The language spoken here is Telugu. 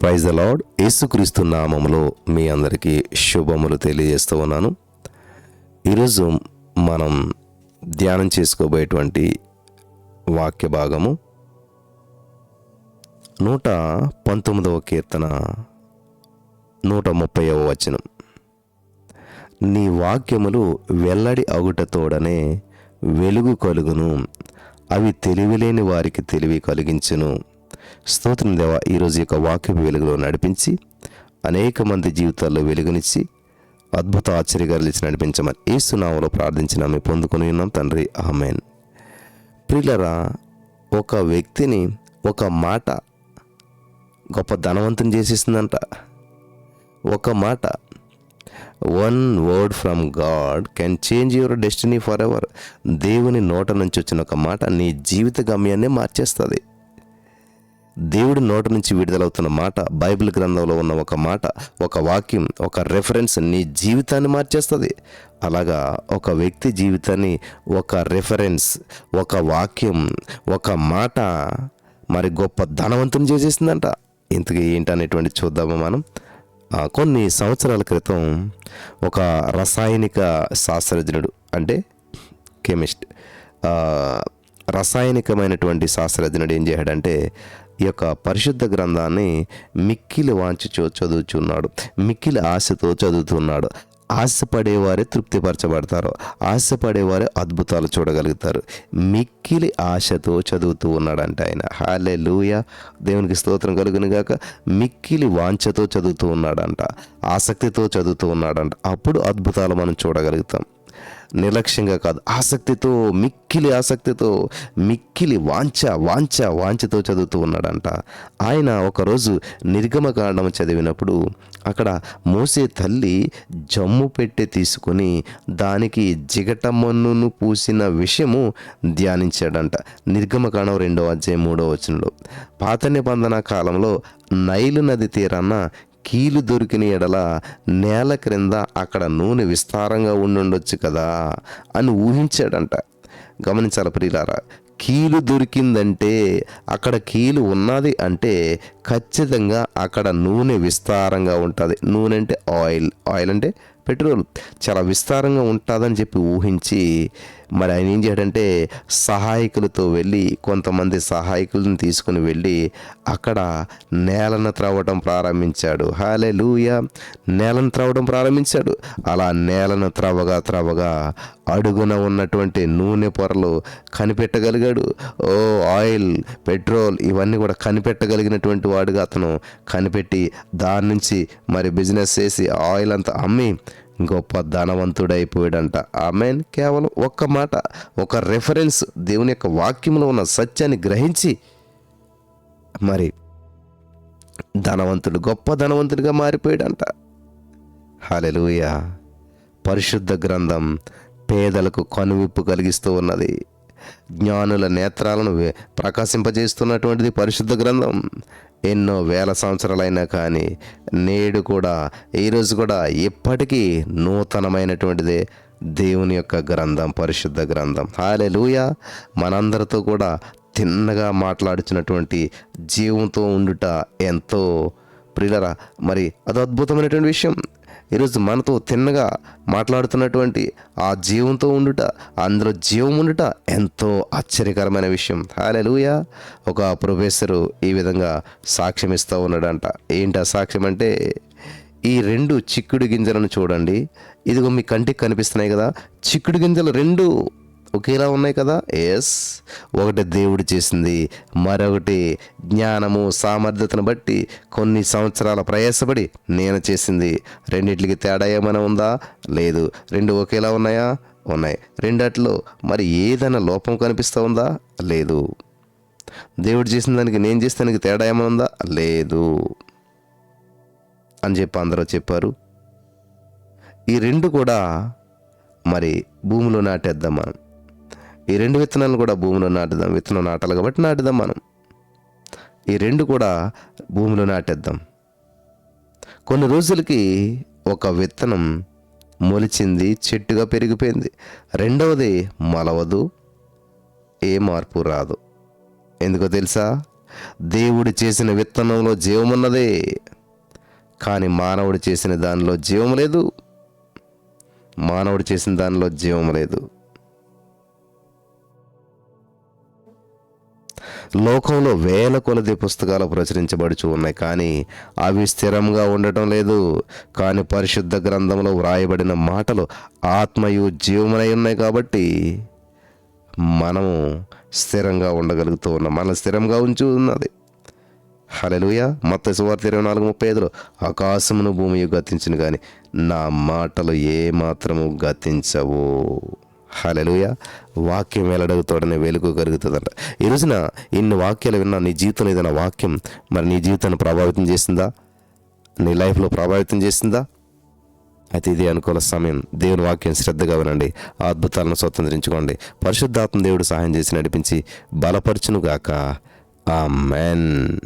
Praise the lord. యేసుక్రీస్తు నామములో మీ అందరికీ శుభములు తెలియజేస్తూ ఉన్నాను. ఈరోజు మనం ధ్యానం చేసుకోబోయేటువంటి వాక్య భాగము నూట పంతొమ్మిదవ కీర్తన నూట ముప్పైవ వచనం. నీ వాక్యములు వెల్లడి అగుటతోడనే వెలుగు కలుగును అవి తెలివిలేని వారికి తెలివి కలిగించును. స్తోత్రం దేవ ఈరోజు యొక్క వాక్య వెలుగులో నడిపించి అనేక మంది జీవితాల్లో వెలుగునిచ్చి అద్భుత ఆశ్చర్యకారులు ఇచ్చి నడిపించమని ఏసునామలో ప్రార్థించిన మేము పొందుకొని ఉన్నాం తండ్రి. ఆమెన్. ప్రిలరా ఒక వ్యక్తిని ఒక మాట గొప్ప ధనవంతం చేసేసిందంట. ఒక మాట one word from God can change your destiny for ever దేవుని నోట నుంచి వచ్చిన ఒక మాట నీ జీవిత గమ్యాన్ని మార్చేస్తుంది. దేవుడి నోట నుంచి విడుదలవుతున్న మాట బైబిల్ గ్రంథంలో ఉన్న ఒక మాట ఒక వాక్యం ఒక రెఫరెన్స్ నీ జీవితాన్ని మార్చేస్తుంది. అలాగా ఒక వ్యక్తి జీవితాన్ని ఒక రెఫరెన్స్ ఒక వాక్యం ఒక మాట మరి గొప్ప ధనవంతుని చేసేసిందంట. ఇంతకీ ఏంటనేటువంటి చూద్దామా మనం? కొన్ని సంవత్సరాల క్రితం ఒక రసాయనిక శాస్త్రజ్ఞుడు అంటే కెమిస్ట్ రసాయనికమైనటువంటి శాస్త్రజ్ఞుడు ఏం చేశాడంటే ఈ యొక్క పరిశుద్ధ గ్రంథాన్ని మిక్కిలి వాంచి చదువుచున్నాడు. మిక్కిలి ఆశతో చదువుతున్నాడు. ఆశపడేవారే తృప్తిపరచబడతారు. ఆశపడేవారే అద్భుతాలు చూడగలుగుతారు. మిక్కిలి ఆశతో చదువుతూ ఉన్నాడంట ఆయన. హాలే లూయ దేవునికి స్తోత్రం కలుగును గాక. మిక్కిలి వాంఛతో చదువుతూ ఉన్నాడంట. ఆసక్తితో చదువుతూ ఉన్నాడంట. అప్పుడు అద్భుతాలు మనం చూడగలుగుతాం. నిర్లక్ష్యంగా కాదు. ఆసక్తితో మిక్కిలి ఆసక్తితో మిక్కిలి వాంఛ వాంఛ వాంఛతో చదువుతూ ఉన్నాడంట. ఆయన ఒకరోజు నిర్గమకాండం చదివినప్పుడు అక్కడ మోసే తల్లి జమ్ము పెట్టె తీసుకుని దానికి జిగటమన్నును పూసిన విషయము ధ్యానించాడంట. నిర్గమకాండం రెండో అధ్యాయం మూడో వచనంలో. పాత నిబంధన కాలంలో నైలు నది తీరాన కీలు దొరికిన ఎడల నేల క్రింద అక్కడ నూనె విస్తారంగా ఉండుండొచ్చు కదా అని ఊహించాడంట. గమనించాలి ప్రియులారా? కీలు దొరికిందంటే అక్కడ కీలు ఉన్నది అంటే ఖచ్చితంగా అక్కడ నూనె విస్తారంగా ఉంటుంది. నూనె అంటే ఆయిల్. ఆయిల్ అంటే పెట్రోల్. చాలా విస్తారంగా ఉంటుందని చెప్పి ఊహించి మరి ఆయన ఏం చేయడంటే సహాయకులతో వెళ్ళి కొంతమంది సహాయకులను తీసుకుని వెళ్ళి అక్కడ నేలను త్రవ్వడం ప్రారంభించాడు. హాలే లూయ నేలను త్రవ్వడం ప్రారంభించాడు. అలా నేలను త్రవ్వగా త్రవ్వగా అడుగున ఉన్నటువంటి నూనె పొరలు కనిపెట్టగలిగాడు. ఓ ఆయిల్ పెట్రోల్ ఇవన్నీ కూడా కనిపెట్టగలిగినటువంటి వాడుగా అతను కనిపెట్టి దాని నుంచి మరి బిజినెస్ చేసి ఆయిల్ అంతా అమ్మి గొప్ప ధనవంతుడైపోయాడంట. ఆమెన్. కేవలం ఒక్క మాట ఒక రెఫరెన్స్ దేవుని యొక్క వాక్యంలో ఉన్న సత్యాన్ని గ్రహించి మరి ధనవంతుడు గొప్ప ధనవంతుడిగా మారిపోయాడంట. హలెలూయ పరిశుద్ధ గ్రంథం పేదలకు కనువిప్పు కలిగిస్తూ ఉన్నది. జ్ఞానుల నేత్రాలను ప్రకాశింపజేస్తున్నటువంటిది పరిశుద్ధ గ్రంథం. ఎన్నో వేల సంవత్సరాలైనా కానీ నేడు కూడా ఈరోజు కూడా ఎప్పటికీ నూతనమైనటువంటిదే దేవుని యొక్క గ్రంథం పరిశుద్ధ గ్రంథం. హాలే లూయ మనందరితో కూడా తిన్నగా మాట్లాడుచున్నటువంటి జీవంతో ఉండుట ఎంతో ప్రియులరా. మరి అది అద్భుతమైనటువంటి విషయం. ఈరోజు మనతో తిన్నగా మాట్లాడుతున్నటువంటి ఆ జీవంతో ఉండుట అందులో జీవం ఉండుట ఎంతో ఆశ్చర్యకరమైన విషయం. హాలెలూయ ఒక ప్రొఫెసరు ఈ విధంగా సాక్ష్యం ఇస్తూ ఉన్నాడంట. ఏంటి ఆ సాక్ష్యం అంటే ఈ రెండు చిక్కుడు గింజలను చూడండి. ఇదిగో మీ కంటికి కనిపిస్తున్నాయి కదా. చిక్కుడు గింజలు రెండు ఒకేలా ఉన్నాయి కదా? ఎస్ ఒకటి దేవుడు చేసింది మరొకటి జ్ఞానము సామర్థ్యతను బట్టి కొన్ని సంవత్సరాల ప్రయాసపడి నేను చేసింది. రెండిట్లకి తేడా ఏమైనా ఉందా? లేదు. రెండు ఒకేలా ఉన్నాయా? ఉన్నాయి. రెండట్లో మరి ఏదైనా లోపం కనిపిస్తూ ఉందా? లేదు. దేవుడు చేసిన దానికి నేను చేసిన దానికి తేడా ఏమైనా ఉందా? లేదు. అని చెప్పి అందరూ చెప్పారు. ఈ రెండు కూడా మరి భూమిలో నాటేద్దాం మనం ఈ రెండు విత్తనాలను కూడా భూమిలో నాటుదాం. విత్తనం నాటాలి కాబట్టి నాటుదాం మనం. ఈ రెండు కూడా భూమిలో నాటేద్దాం. కొన్ని రోజులకి ఒక విత్తనం మొలిచింది చెట్టుగా పెరిగిపోయింది. రెండవది మలవదు ఏ మార్పు రాదు. ఎందుకో తెలుసా? దేవుడు చేసిన విత్తనంలో జీవమున్నదే కానీ మానవుడు చేసిన దానిలో జీవం లేదు. మానవుడు చేసిన దానిలో జీవం లేదు. లోకంలో వేల కొలది పుస్తకాలు ప్రచురించబడుచు ఉన్నాయి కానీ అవి స్థిరంగా ఉండటం లేదు. కానీ పరిశుద్ధ గ్రంథంలో వ్రాయబడిన మాటలు ఆత్మయు జీవమునై ఉన్నాయి కాబట్టి మనము స్థిరంగా ఉండగలుగుతూ ఉన్నాం. మనం స్థిరంగా ఉంచు ఉన్నది. హలలుయ మొత్త సువార్త ఇరవై నాలుగు ముప్పై ఐదులో ఆకాశమును భూమి గతించిన కానీ నా మాటలు ఏమాత్రము గతించవు. హలలుయ వాక్యం వెల్లడగుతోడనే వెలుగు కలుగుతుందంట. ఈ రోజున ఇన్ని వాక్యాలు విన్నా నీ జీవితంలో ఏదైనా వాక్యం మరి నీ జీవితాన్ని ప్రభావితం చేసిందా? నీ లైఫ్లో ప్రభావితం చేసిందా? అయితే ఇది అనుకూల సమయం. దేవుని వాక్యం శ్రద్ధగా వినండి. అద్భుతాలను స్వతంత్రించుకోండి. పరిశుద్ధాత్మ దేవుడు సహాయం చేసి నడిపించి బలపరచునుగాక. ఆ మెన్